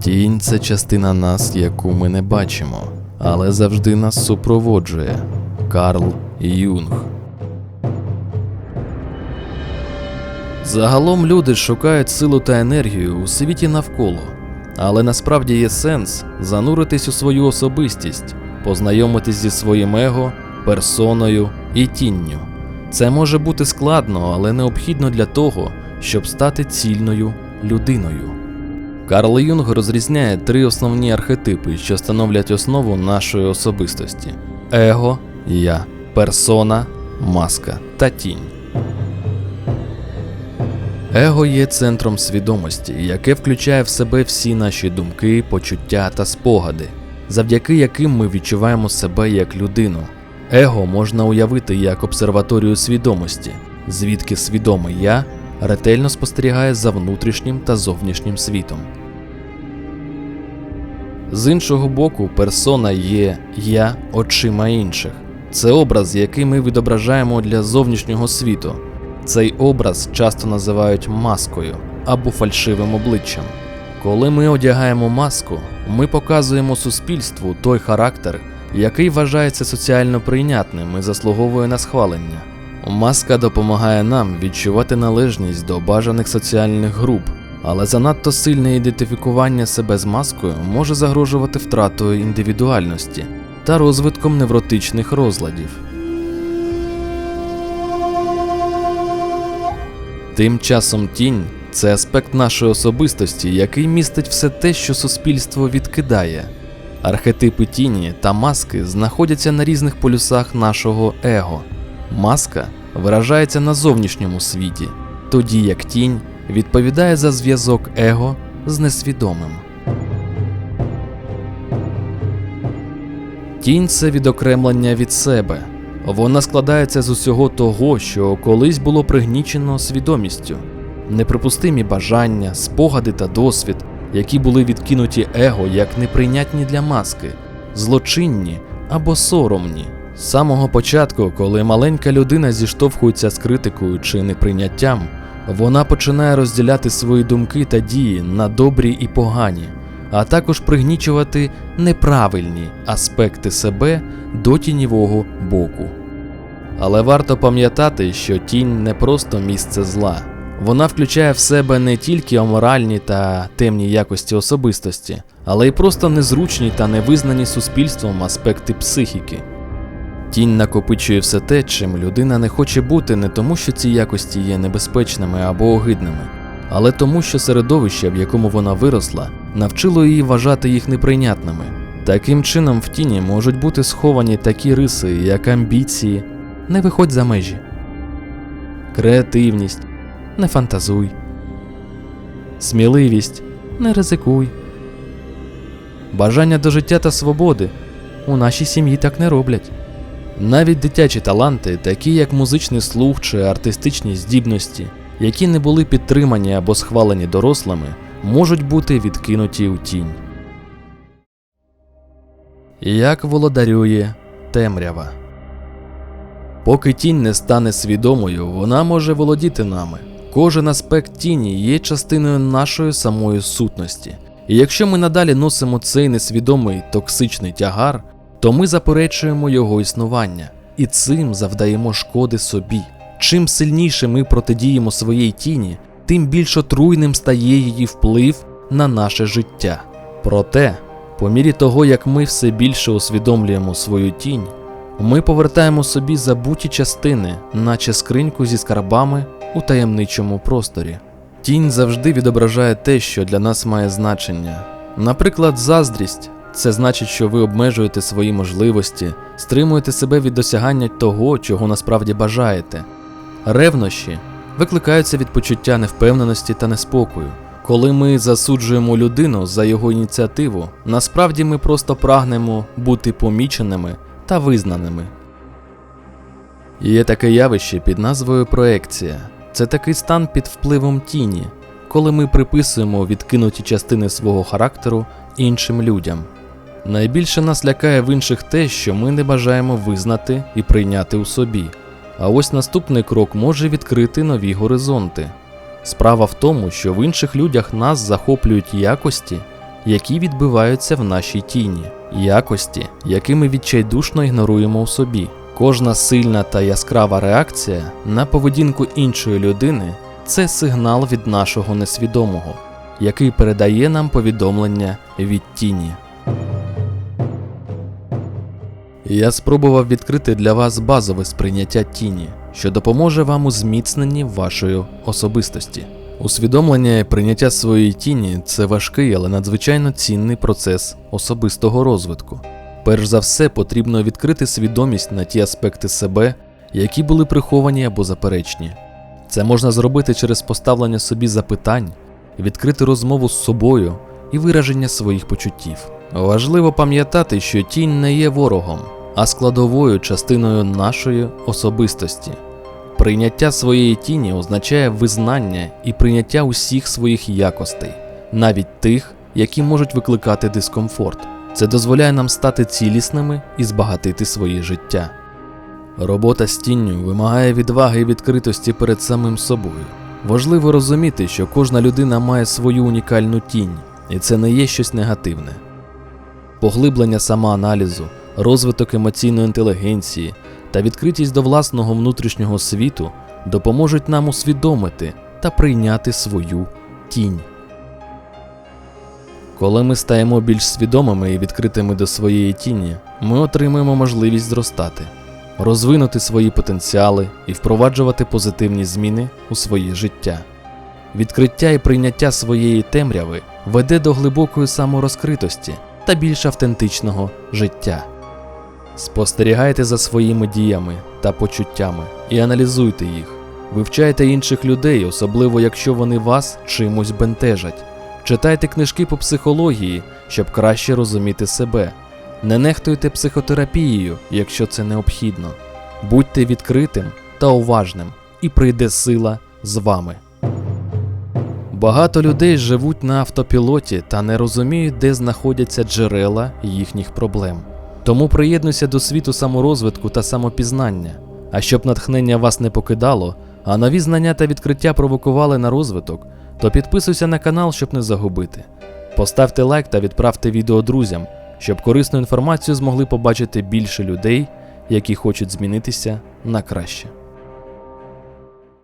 Тінь це частина нас, яку ми не бачимо, але завжди нас супроводжує. Карл Юнг. Загалом люди шукають силу та енергію у світі навколо, але насправді є сенс зануритись у свою особистість, познайомитись зі своїм его, персоною і тінню. Це може бути складно, але необхідно для того, щоб стати цільною людиною. Карл Юнг розрізняє три основні архетипи, що становлять основу нашої особистості: его, я, персона, маска та тінь. Его є центром свідомості, яке включає в себе всі наші думки, почуття та спогади, завдяки яким ми відчуваємо себе як людину. Его можна уявити як обсерваторію свідомості, звідки свідомий я ретельно спостерігає за внутрішнім та зовнішнім світом. З іншого боку, персона є я очима інших. Це образ, який ми відображаємо для зовнішнього світу. Цей образ часто називають маскою або фальшивим обличчям. Коли ми одягаємо маску, ми показуємо суспільству той характер, який вважається соціально прийнятним і заслуговує на схвалення. Маска допомагає нам відчувати належність до бажаних соціальних груп, але занадто сильне ідентифікування себе з маскою може загрожувати втратою індивідуальності та розвитком невротичних розладів. Тим часом тінь це аспект нашої особистості, який містить все те, що суспільство відкидає. Архетипи тіні та маски знаходяться на різних полюсах нашого его. Маска виражається на зовнішньому світі, тоді як тінь відповідає за зв'язок его з несвідомим. Тінь це відокремлення від себе. Вона складається з усього того, що колись було пригнічено свідомістю, неприпустимі бажання, спогади та досвід, які були відкинуті его як неприйнятні для маски, злочинні або соромні. З самого початку, коли маленька людина зіштовхується з критикою чи неприйняттям, вона починає розділяти свої думки та дії на добрі і погані, а також пригнічувати неправильні аспекти себе до тіньового боку. Але варто пам'ятати, що тінь не просто місце зла, вона включає в себе не тільки аморальні та темні якості особистості, але й просто незручні та невизнані суспільством аспекти психіки. Тінь накопичує все те, чим людина не хоче бути не тому, що ці якості є небезпечними або огидними, але тому, що середовище, в якому вона виросла, навчило її вважати їх неприйнятними. Таким чином, в тіні можуть бути сховані такі риси, як амбіції, не виходь за межі, креативність, не фантазуй, сміливість, не ризикуй, бажання до життя та свободи. У нашій сім'ї так не роблять. Навіть дитячі таланти, такі як музичний слух чи артистичні здібності, які не були підтримані або схвалені дорослими, можуть бути відкинуті у тінь. Як володарює темрява. Поки тінь не стане свідомою, вона може володіти нами. Кожен аспект тіні є частиною нашої самої сутності. І якщо ми надалі носимо цей несвідомий токсичний тягар, то ми заперечуємо його існування і цим завдаємо шкоди собі. Чим сильніше ми протидіємо своїй тіні, тим більш отруйним стає її вплив на наше життя. Проте, по мірі того, як ми все більше усвідомлюємо свою тінь, ми повертаємо собі забуті частини, наче скриньку зі скарбами у таємничому просторі. Тінь завжди відображає те, що для нас має значення. Наприклад, заздрість це значить, що ви обмежуєте свої можливості, стримуєте себе від досягання того, чого насправді бажаєте. Ревнощі викликаються від почуття невпевненості та неспокою. Коли ми засуджуємо людину за його ініціативу, насправді ми просто прагнемо бути поміченими та визнаними. Є таке явище під назвою проекція. Це такий стан під впливом тіні, коли ми приписуємо відкинуті частини свого характеру іншим людям. Найбільше нас лякає в інших те, що ми не бажаємо визнати і прийняти у собі. А ось наступний крок може відкрити нові горизонти. Справа в тому, що в інших людях нас захоплюють якості, які відбиваються в нашій тіні, якості, які ми відчайдушно ігноруємо у собі. Кожна сильна та яскрава реакція на поведінку іншої людини це сигнал від нашого несвідомого, який передає нам повідомлення від тіні. Я спробував відкрити для вас базове сприйняття тіні, що допоможе вам у зміцненні вашої особистості. Усвідомлення і прийняття своєї тіні це важкий, але надзвичайно цінний процес особистого розвитку. Перш за все, потрібно відкрити свідомість на ті аспекти себе, які були приховані або заперечні. Це можна зробити через поставлення собі запитань, відкрити розмову з собою і вираження своїх почуттів. Важливо пам'ятати, що тінь не є ворогом, а складовою частиною нашої особистості. Прийняття своєї тіні означає визнання і прийняття усіх своїх якостей, навіть тих, які можуть викликати дискомфорт. Це дозволяє нам стати цілісними і збагатити своє життя. Робота з тінню вимагає відваги і відкритості перед самим собою. Важливо розуміти, що кожна людина має свою унікальну тінь, і це не є щось негативне. Поглиблення самоаналізу, розвиток емоційної інтелігенції та відкритість до власного внутрішнього світу допоможуть нам усвідомити та прийняти свою тінь. Коли ми стаємо більш свідомими і відкритими до своєї тіні, ми отримуємо можливість зростати, розвинути свої потенціали і впроваджувати позитивні зміни у своє життя. Відкриття і прийняття своєї темряви веде до глибокої саморозкритості та більш автентичного життя. Спостерігайте за своїми діями та почуттями і аналізуйте їх. Вивчайте інших людей, особливо якщо вони вас чимось бентежать. Читайте книжки по психології, щоб краще розуміти себе. Не нехтуйте психотерапією, якщо це необхідно. Будьте відкритим та уважним, і прийде сила з вами. Багато людей живуть на автопілоті та не розуміють, де знаходяться джерела їхніх проблем. Тому приєднуйся до світу саморозвитку та самопізнання. А щоб натхнення вас не покидало, а нові знання та відкриття провокували на розвиток, то підписуйся на канал, щоб не загубити. Поставте лайк та відправте відео друзям, щоб корисну інформацію змогли побачити більше людей, які хочуть змінитися на краще.